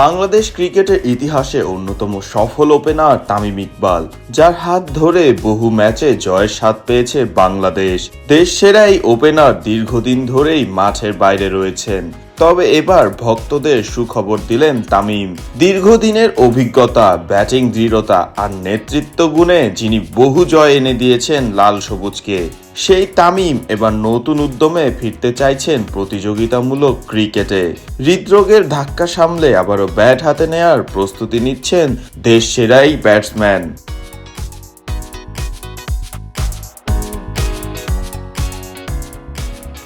বাংলাদেশ ক্রিকেটের ইতিহাসে অন্যতম সফল ওপেনার তামিম ইকবাল, যার হাত ধরে বহু ম্যাচে জয়ের স্বাদ পেয়েছে বাংলাদেশ। দেশ সেরা এই ওপেনার দীর্ঘদিন ধরেই মাঠের বাইরে রয়েছেন। তবে এবার ভক্তদের সুখবর দিলেন তামিম। দীর্ঘদিনের অভিজ্ঞতা, ব্যাটিং দৃঢ়তা আর নেতৃত্ব গুণে যিনি বহু জয় এনে দিয়েছেন লাল সবুজকে, সেই তামিম এবার নতুন উদ্যমে ফিরতে চাইছেন প্রতিযোগিতামূলক ক্রিকেটে। হৃদরোগের ধাক্কা সামলে আবারও ব্যাট হাতে নেয়ার প্রস্তুতি নিচ্ছেন দেশ সেরাই ব্যাটসম্যান।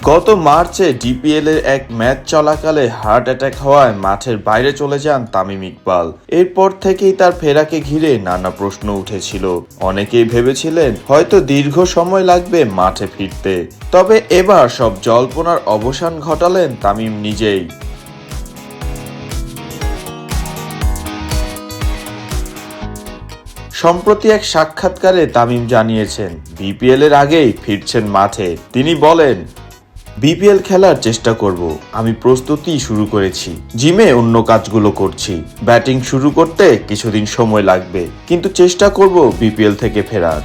গত মার্চে ডিপিএল এর এক ম্যাচ চলাকালে হার্ট অ্যাটাক হওয়ায় মাঠের বাইরে চলে যান তামিম ইকবাল। এরপর থেকেই তার ফেরাকে ঘিরে নানা প্রশ্ন উঠেছিল। অনেকেই ভেবেছিলেন হয়তো দীর্ঘ সময় লাগবে মাঠে ফিরতে। তবে এবার সব জল্পনার অবসান ঘটালেন তামিম নিজেই। সম্প্রতি এক সাক্ষাৎকারে তামিম জানিয়েছেন বিপিএল এর আগেই ফিরছেন মাঠে। তিনি বলেন বিপিএল খেলার চেষ্টা করব। আমি প্রস্তুতি শুরু করেছি। জিমে অন্য কাজগুলো করছি। ব্যাটিং শুরু করতে কিছুদিন সময় লাগবে, কিন্তু চেষ্টা করব বিপিএল থেকে ফেরার।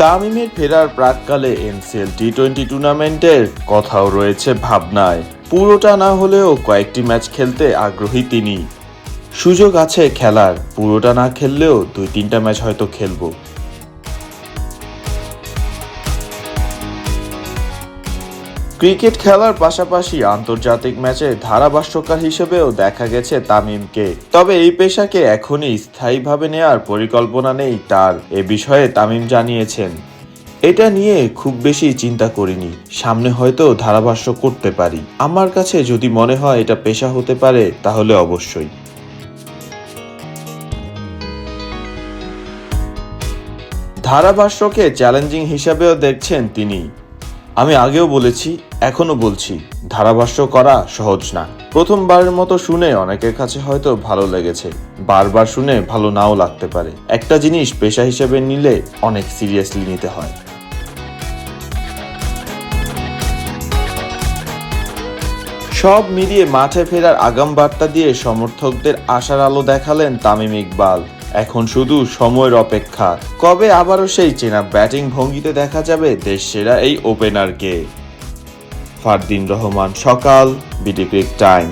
তামিমের ফেরার প্রাককালে এনসিএল টি টোয়েন্টি টুর্নামেন্টের কথাও রয়েছে ভাবনায়। পুরোটা না হলেও কয়েকটি ম্যাচ খেলতে আগ্রহী তিনি। সুযোগ আছে খেলার। পুরোটা না খেললেও দুই তিনটা ম্যাচ হয়তো খেলব। ক্রিকেট খেলার পাশাপাশি আন্তর্জাতিক ম্যাচে ধারাভাষ্যকার হিসেবেও দেখা গেছে তামিমকে। তবে এই পেশাকে এখনই স্থায়ীভাবে নেয়ার পরিকল্পনা নেই তার। এ বিষয়ে তামিম জানিয়েছেন, এটা নিয়ে খুব বেশি চিন্তা করিনি। সামনে হয়তো ধারাভাষ্য করতে পারি। আমার কাছে যদি মনে হয় এটা পেশা হতে পারে, তাহলে অবশ্যই। ধারাভাষ্যকে চ্যালেঞ্জিং হিসাবেও দেখছেন তিনি। আমি আগেও বলেছি, এখনও বলছি, ধারাভাষ্য করা সহজ না। প্রথমবারের মতো শুনে অনেকের কাছে হয়তো ভালো লেগেছে, বারবার শুনে ভালো নাও লাগতে পারে। একটা জিনিস পেশা হিসেবে নিলে অনেক সিরিয়াসলি নিতে হয়। সব মিলিয়ে মাঠে ফেরার আগাম বার্তা দিয়ে সমর্থকদের আশার আলো দেখালেন তামিম ইকবাল। এখন শুধু সময়ের অপেক্ষা। কবে আবারও সেই চেনা ব্যাটিং ভঙ্গিতে দেখা যাবে দেশ সেরা এই ওপেনারকে? ফারদিন রহমান, সকাল বিডিপির টাইম।